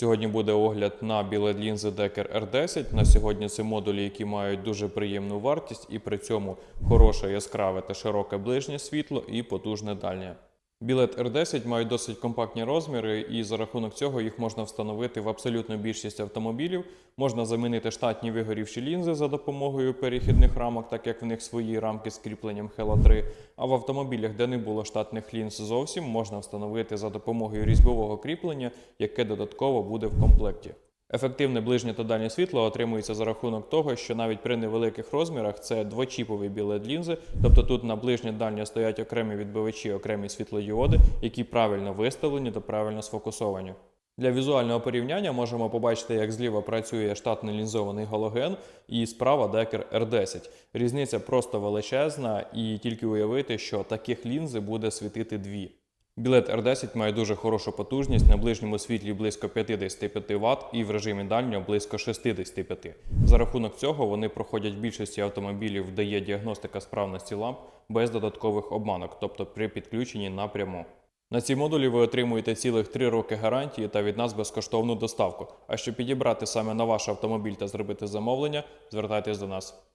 Сьогодні буде огляд на білет лінзи Decker R10. На сьогодні це модулі, які мають дуже приємну вартість і при цьому хороше яскраве та широке ближнє світло і потужне дальнє. Білет R10 мають досить компактні розміри, і за рахунок цього їх можна встановити в абсолютну більшість автомобілів. Можна замінити штатні вигорівші лінзи за допомогою перехідних рамок, так як в них свої рамки з кріпленням Hella 3. А в автомобілях, де не було штатних лінз зовсім, можна встановити за допомогою різьбового кріплення, яке додатково буде в комплекті. Ефективне ближнє та дальнє світло отримується за рахунок того, що навіть при невеликих розмірах це двочіпові білет лінзи, тобто тут на ближнє дальнє стоять окремі відбивачі, окремі світлодіоди, які правильно виставлені та правильно сфокусовані. Для візуального порівняння можемо побачити, як зліва працює штатний лінзований галоген і справа Decker R10. Різниця просто величезна, і тільки уявити, що таких лінзи буде світити дві. Білет R10 має дуже хорошу потужність на ближньому світлі близько 55 Вт і в режимі дальнього близько 65. За рахунок цього вони проходять в більшості автомобілів, де є діагностика справності ламп без додаткових обманок, тобто при підключенні напряму. На ці модулі ви отримуєте цілих 3 роки гарантії та від нас безкоштовну доставку. А щоб підібрати саме на ваш автомобіль та зробити замовлення, звертайтесь до нас.